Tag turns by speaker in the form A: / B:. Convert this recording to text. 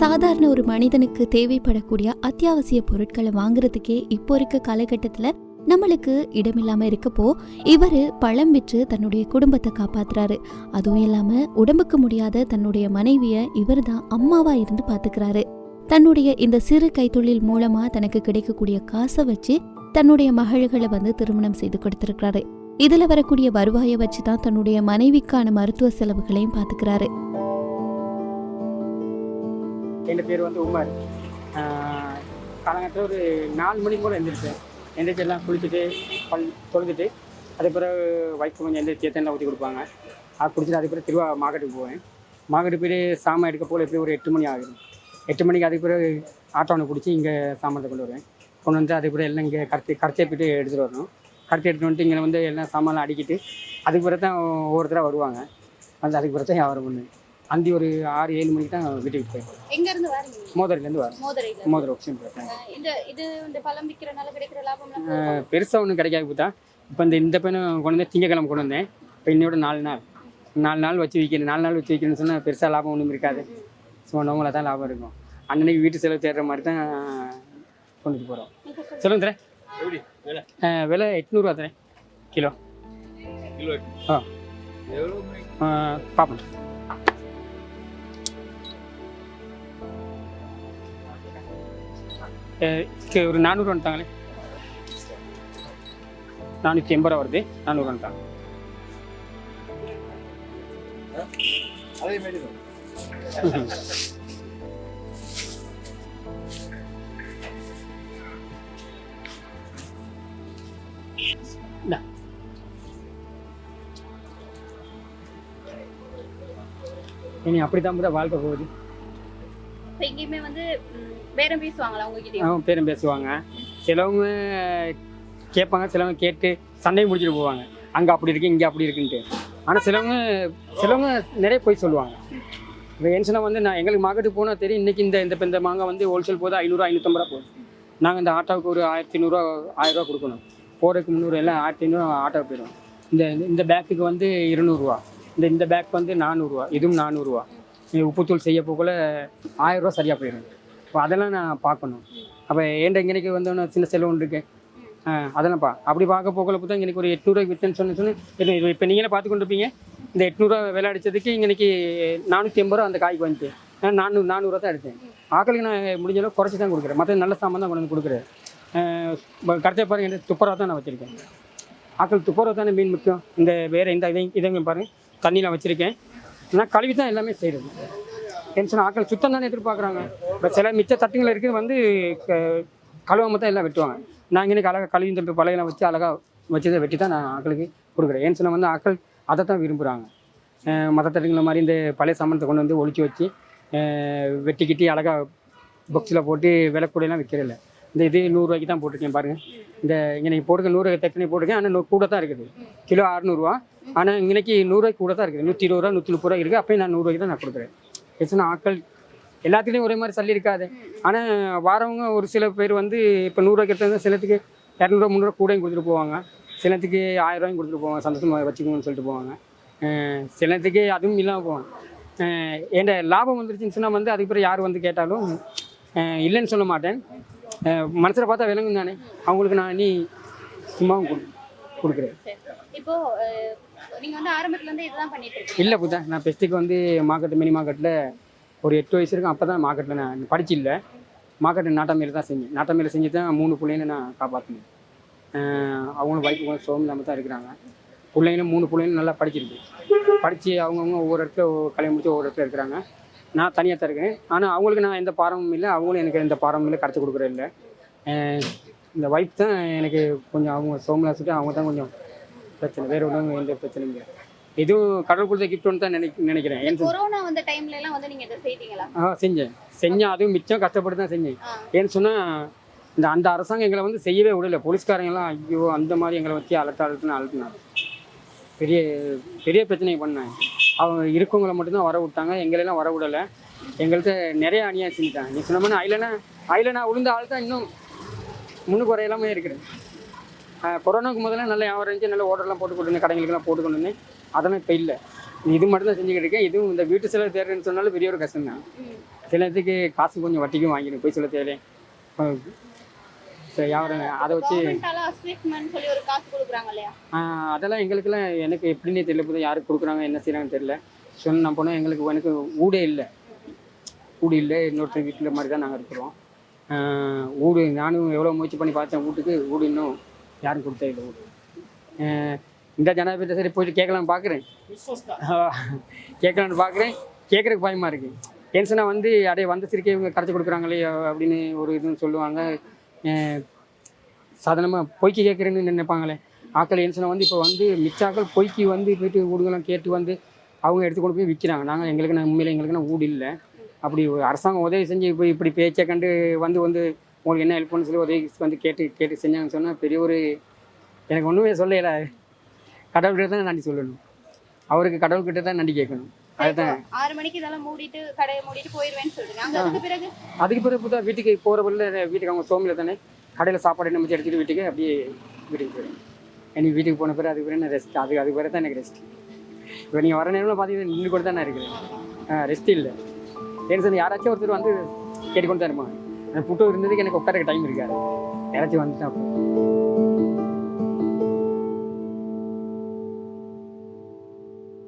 A: சாதாரண ஒரு மனிதனுக்கு தேவைப்படக்கூடிய அத்தியாவசிய பொருட்களை வாங்குறதுக்கே இப்போ இருக்க காலகட்டத்துல நம்மளுக்கு இடமில்லாம இருக்கப்போ இவரு பழம் விற்று தன்னுடைய குடும்பத்தை காப்பாத்துறாரு. அதுவும் இல்லாம உடம்புக்கு முடியாத தன்னுடைய மனைவிய இவர் தான் அம்மாவா இருந்து பாத்துக்கிறாரு. தன்னுடைய இந்த சிறு கைத்தொழில் மூலமா தனக்கு கிடைக்கக்கூடிய காசை வச்சு தன்னுடைய மகள்களை வந்து திருமணம் செய்து கொடுத்திருக்கிறாரு. இதுல வரக்கூடிய வருவாயை வச்சு தான் தன்னுடைய மனைவிக்கான மருத்துவ செலவுகளையும் பாத்துக்கிறாரு.
B: என் பேர் வந்து உமர். காலங்கத்தில் ஒரு நாலு மணிக்கு கூட எழுந்திரிச்சேன் எந்திரிச்சு எல்லாம் குளிச்சுட்டு பல் தொழுதுட்டு அதுக்கு பிறகு வைஃப் கொஞ்சம் எந்திரிச்சு தேத்தெல்லாம் ஊற்றி கொடுப்பாங்க. அது குடிச்சிட்டு அதுக்கு பிறகு திருவா மார்க்கெட்டுக்கு போவேன். மார்க்கெட்டு போய் சாமான் எடுக்க போல் எப்படி ஒரு எட்டு மணி ஆகிடும் எட்டு மணிக்கு அதுக்கு பிறகு ஆட்டோனை பிடிச்சி இங்கே சாமானத்தை கொண்டு வருவேன். கொண்டு வந்து அதுக்கு பிறகு எல்லாம் இங்கே கரைச்சி கரைச்சே போயிட்டு எடுத்துகிட்டு வரணும். கரைச்சி எடுத்துகிட்டு வந்துட்டு இங்கே வந்து எல்லாம் சாமான்லாம் அடிக்கிட்டு அதுக்கு பிறகு தான் ஒவ்வொருத்தராக வருவாங்க. வந்து அதுக்கு பிறகு தான் வியாபாரம் பண்ணுவேன். அந்தி ஒரு ஆறு ஏழு மணிக்கு தான் வீட்டுக்கு போய்
C: எங்க இருந்து வரீங்க?
B: மோதரிலேருந்து வரேன்.
C: மோதரையில.
B: மோதிரம் ஒப்ஷன் போட்டேன்
C: இந்த இது இந்த பழம் விக்கிறனால கிடைக்கிற லாபம்
B: பெருசாக ஒன்றும் கிடைக்காது பார்த்தா இப்போ இந்த இந்த பையனும் கொண்டு வந்து திங்கக்கிழமை கொண்டு வந்தேன். இப்போ இன்னையோட நாலு நாள். நாலு நாள் வச்சு விற்கணும் நாலு நாள் வச்சு விற்கணும்னு சொன்னால் பெருசாக லாபம் ஒன்றும் இருக்காது. ஸோ நோம்பலாக தான் லாபம் இருக்கும். அன்னன்னைக்கு வீட்டு செலவு தேடுற மாதிரி தான் கொண்டுட்டு போகிறோம் சொல்லுங்க தரேன்
D: விலை?
B: எட்நூறுவா தரேன் கிலோ.
D: கிலோ
B: ஆ. பார்ப்போம் ஒரு நானூறு வந்துட்டாங்களே. நானூற்றி எண்பது ரூபா வருது. நானூறு வந்துட்டாங்க. இனி அப்படி தான் வாழ்க்கை போகுது
C: இப்ப எங்கேயுமே வந்து பேரம் பேசுவாங்களா உங்ககிட்ட
B: பேரும் பேசுவாங்க. சிலவங்க கேட்பாங்க சிலவங்க கேட்டு சண்டையும் முடிச்சுட்டு போவாங்க. அங்கே அப்படி இருக்கு இங்கே அப்படி இருக்குன்ட்டு. ஆனால் சிலவங்க சிலவங்க நிறைய போய் சொல்லுவாங்க. இப்போ ஏன்ஸ்னா வந்து நான் எங்களுக்கு மார்க்கெட்டுக்கு போனால் தெரியும் இன்றைக்கி இந்த இந்த இந்த மாங்காய் வந்து ஹோல்சேல் போது ஐநூறு ஐநூற்றம்பது ரூபா போகுது. நாங்கள் இந்த ஆட்டோவுக்கு ஒரு ஆயிரத்தி ஐநூறுரூவா ஆயிரரூவா கொடுக்கணும். போகிறதுக்கு முந்நூறு எல்லாம் ஆயிரத்தி ஐநூறுரூவா ஆட்டோ போயிடும். இந்த இந்த பேக்குக்கு வந்து இருநூறுவா இந்த இந்த பேக் வந்து நானூறுரூவா இதுவும் நானூறுரூவா உப்புத்தூள் செய்ய போகல ஆயிரரூவா சரியாக போயிடும் இப்போ அதெல்லாம் நான் பார்க்கணும். அப்போ ஏன்டா இங்கனைக்கு வந்தோன்னே சின்ன செலவு ஒன்று இருக்கு. அதெல்லாம்ப்பா. அதெல்லாம் பா அப்படி பார்க்க போகல பார்த்தா இன்றைக்கி ஒரு எட்நூறுவாய்க்கு விற்றுன்னு சொன்ன சொன்னு இப்போ நீங்களே பார்த்து கொண்டு இருப்பீங்க இந்த எட்நூறுவா விலை அடித்ததுக்கு இன்றைக்கி நானூற்றி எண்பது ரூபா அந்த காய்க்கு வந்துச்சு நான் நானூறு நானூறுவா தான் எடுத்தேன். ஆக்களுக்கு நான் முடிஞ்ச குறைச்சி தான் கொடுக்குறேன். மற்ற நல்ல சாமான் தான் கொண்டு வந்து கொடுக்குறேன். கடைசியாக பாருங்கள் இந்த துப்புரவா தான் நான் வச்சுருக்கேன். ஆக்கள் துப்புரவா தானே மீன் முக்கியம். இந்த வேறு இந்த இதையும் இதையும் பாருங்கள் தண்ணியில் வச்சுருக்கேன். நான் கழுவி தான் எல்லாமே செய்கிறது டென்ஷன் ஆக்கள் சுத்தம் தானே எதிர்பார்க்குறாங்க. இப்போ சில மிச்ச தட்டுங்களில் இருக்கிறது வந்து க- கழுவாம தான் எல்லாம் வெட்டுவாங்க. நாங்கள் இன்றைக்கி அழகாக கழுவி தம்பி பழையெல்லாம் வச்சு அழகாக வச்சதை வெட்டி தான் நான் ஆக்களுக்கு கொடுக்குறேன். ஏன்னு சொன்னால் வந்து ஆக்கள் அதை தான் விரும்புகிறாங்க மத தட்டுங்களை மாதிரி இந்த பழைய சாமானத்தை கொண்டு வந்து ஒழிச்சு வச்சு வெட்டிக்கிட்டு அழகாக பாக்ஸில் போட்டு விளக்கூடையெல்லாம் விற்கிறதில்ல இந்த இது நூறுரூவாய்க்கு தான் போட்டிருக்கேன் பாருங்கள் இந்த இங்கே நீங்கள் போட்டுக்க நூறு தட்டுனி போட்டிருக்கேன். ஆனால் நூறு கூட தான் இருக்குது. கிலோ அறுநூறுவா ஆனால் இன்னைக்கு நூறுரூவாய்க்கு கூட தான் இருக்குது. நூற்றி இருபது ரூபா நூற்றி முப்பது ரூபா இருக்குது. அப்பயும் நான் நூறுரூவாய்க்கு தான் நான் கொடுக்குறேன். ஏன்னா ஆட்கள்? எல்லாத்துலேயும் ஒரே மாதிரி சல்லி இருக்காது. ஆனால் வாரவங்க ஒரு சில பேர் வந்து இப்போ நூறுரூவாய்க்கு எடுத்தா சிலத்துக்கு இரநூறுவா முந்நூறுவா கூடயும் கொடுத்துட்டு போவாங்க. சிலத்துக்கு ஆயிரம் ரூபாயும் கொடுத்துட்டு போவாங்க. சந்தோஷமாக வச்சுக்கோங்கன்னு சொல்லிட்டு போவாங்க. சிலத்துக்கே சிலத்துக்கு அதுவும் இல்லாமல் போவாங்க அஹ் லாபம் வந்துருச்சுன்னு சொன்னால் வந்து அதுக்கு பிறகு யார் வந்து கேட்டாலும் இல்லைன்னு சொல்ல மாட்டேன். மனசில் பார்த்தா விளங்கும் தானே. அவங்களுக்கு நான் நீ சும்மாவும் கொடு கொடுக்குறேன்.
C: இப்போ அஹ், நீங்க வந்து ஆரம்பத்துல இருந்து இதுதான் பண்ணிட்டு இருக்கீங்க.
B: இல்லை புத்தா நான் பெஸ்ட்டுக்கு வந்து மார்க்கெட்டு மினி மார்க்கெட்டில் ஒரு எட்டு வயசு இருக்கும் அப்போ தான் மார்க்கெட்டில் நான் படிச்சு இல்லை. மார்க்கெட்டு நாட்டாமையில் தான் செஞ்சேன். நாட்டாமையில் செஞ்சு தான் மூணு பிள்ளைங்களை நான் காப்பாற்றினேன் அவங்களும் வைப்பு கொஞ்சம் சோகம் இல்லாமல் தான் இருக்கிறாங்க. பிள்ளைங்களும் மூணு பிள்ளைங்களும் நல்லா படிச்சிருக்கு. படித்து அவங்கவுங்க ஒவ்வொரு இடத்துல கல்யாணம் முடிச்சு ஒவ்வொரு இடத்துல இருக்கிறாங்க. நான் தனியாக தான் இருக்கேன். ஆனால் அவங்களுக்கு நான் எந்த பாரமும் இல்லை. அவங்களும் எனக்கு எந்த பாரமும் இல்லை கரைச்சி கொடுக்குறது இல்லை. இந்த வைப் தான் எனக்கு கொஞ்சம் அவங்க சோமலா சுட்டு அவங்க தான் கொஞ்சம் பிரச்சனை. வேறு ஒன்றும் எந்த பிரச்சனையும் இல்லை. இதுவும் கடவுள் கொடுத்த கிஃப்ட் ஒன்று தான் நினைக்க நினைக்கிறேன்.
C: கொரோனா வந்த டைம்ல எல்லாம் வந்து நீங்க இதை செய்தீங்களா?
B: ஆ செஞ்சேன். செஞ்சேன். அதுவும் மிச்சம் கஷ்டப்பட்டு தான் செஞ்சேன். ஏன்னு சொன்னால் இந்த அந்த அரசாங்கம் எங்களை வந்து செய்யவே விடல. போலீஸ்காரங்கெல்லாம் ஐயோ அந்த மாதிரி எங்களை வச்சு அலட்ட அலட்டுன்னு அலட்டினாங்க. பெரிய பெரிய பிரச்சனை பண்ணாங்க அவங்க இருக்கவங்களை மட்டும்தான் வர விட்டாங்க. எங்களெல்லாம் வர விடலை. எங்கள்கிட்ட நிறைய அநியாயம் செஞ்சுட்டாங்க. நீ சொன்ன மாதிரி ஐலனா ஐலனா உளுந்த ஆள் தான் இன்னும் முன்னுக்கு வரையலாமே இருக்கிறேன் ஆஹ் கொரோனாவுக்கு முதல்ல நல்ல வியாபாரம் இருந்துச்சு. நல்ல ஓர்டர்லாம் போட்டு கொண்டு கடைகளுக்கெல்லாம் போட்டு கொண்டு வந்தேன் அதெல்லாம் இப்போ இல்லை. இது மட்டும் தான் செஞ்சுக்கிட்டு இருக்கேன். இதுவும் இந்த வீட்டு செலவு தேடுறேன்னு சொன்னாலும் பெரிய ஒரு கஷ்டம் தான்
C: ம்.
B: சில இதுக்கு காசு கொஞ்சம் வட்டிக்கும் வாங்கிடும். போய் சொல்ல தேவையில்லை சரி யாரும் அதை வச்சு
C: சொல்லி ஒரு காசு கொடுக்குறாங்க இல்லையா?
B: ஆஹ் அதெல்லாம் எங்களுக்கெல்லாம் எனக்கு எப்படின்னே தெரியல புது யாருக்கு கொடுக்குறாங்க என்ன செய்கிறாங்கன்னு தெரியல. சொன்ன நான் போனால் எங்களுக்கு எனக்கு ஊடே இல்லை. ஊடு இல்லை இன்னொருத்தர் வீட்டில் மாதிரி தான் நாங்கள் இருக்கிறோம். ஊடு நானும் எவ்வளோ முயற்சி பண்ணி பார்த்தேன் வீட்டுக்கு ஊடு இன்னும் யாரும் கொடுத்தே இல்லை ஊடு. ஆஹ் இந்த ஜனாதிபதி சரி போயிட்டு கேட்கலான்னு பார்க்குறேன் கேட்கலான்னு பார்க்குறேன் கேட்குறதுக்கு பயமாக இருக்குது டென்ஷனாக வந்து அடைய வந்த சிரிக்கை இவங்க கரைச்சி கொடுக்குறாங்களே அப்படின்னு ஒரு இதுன்னு சொல்லுவாங்க. சாதாரணமாக பொய்க்கு கேட்குறேன்னு நினைப்பாங்களே. ஆக்கள் என்ன வந்து இப்போ வந்து மிச்சாக்கள் பொய்க்கு வந்து போயிட்டு வீடுகள்லாம் கேட்டு வந்து அவங்க எடுத்து கொண்டு போய் விற்கிறாங்க நாங்கள் எங்களுக்கு நான் உண்மையில் எங்களுக்கு வீடு இல்லை. அப்படி அரசாங்கம் உதவி செஞ்சு இப்போ இப்படி பேச்சை கண்டு வந்து வந்து உங்களுக்கு என்ன ஹெல்ப் பண்ணு சொல்லி உதவி வந்து கேட்டு கேட்டு செஞ்சாங்கன்னு சொன்னால் பெரிய ஒரு எனக்கு ஒன்றுமே சொல்லலை. கடவுள்கிட்ட தான் நன்றி சொல்லணும். அவருக்கு கடவுள்கிட்ட தான் நன்றி கேட்கணும்.
C: ஆறு மணிக்கு இதெல்லாம் மூடிட்டு கடையை மூடிட்டு போயிருவேன்னு சொல்றீங்க. அங்க அதுக்கு பிறகு?
B: அதுக்கு பிறகு வீட்டுக்கு போகிற வழியில் வீட்டுக்கு அவங்க சோமியில் தானே கடையில் சாப்பாடு நம்ம எடுத்துகிட்டு வீட்டுக்கு அப்படியே வீட்டுக்கு போயிடும் எனக்கு வீட்டுக்கு போன பிறகு அதுக்கு பிறகு ரெஸ்ட் அது அதுக்கு பிறகு தான் எனக்கு ரெஸ்ட் இப்போ நீங்கள் வர நேரம்ல பார்த்தீங்கன்னா நின்று கூட தான் இருக்கிறேன். ரெஸ்ட் இல்லை. டென்ஷன் யாராச்சும் ஒருத்தர் வந்து கேட்டுக்கொண்டு தான் இருப்பாங்க. அந்த புட்டு இருந்ததுக்கு எனக்கு உட்கார டைம் இருக்காது. யாராச்சும் வந்துட்டா.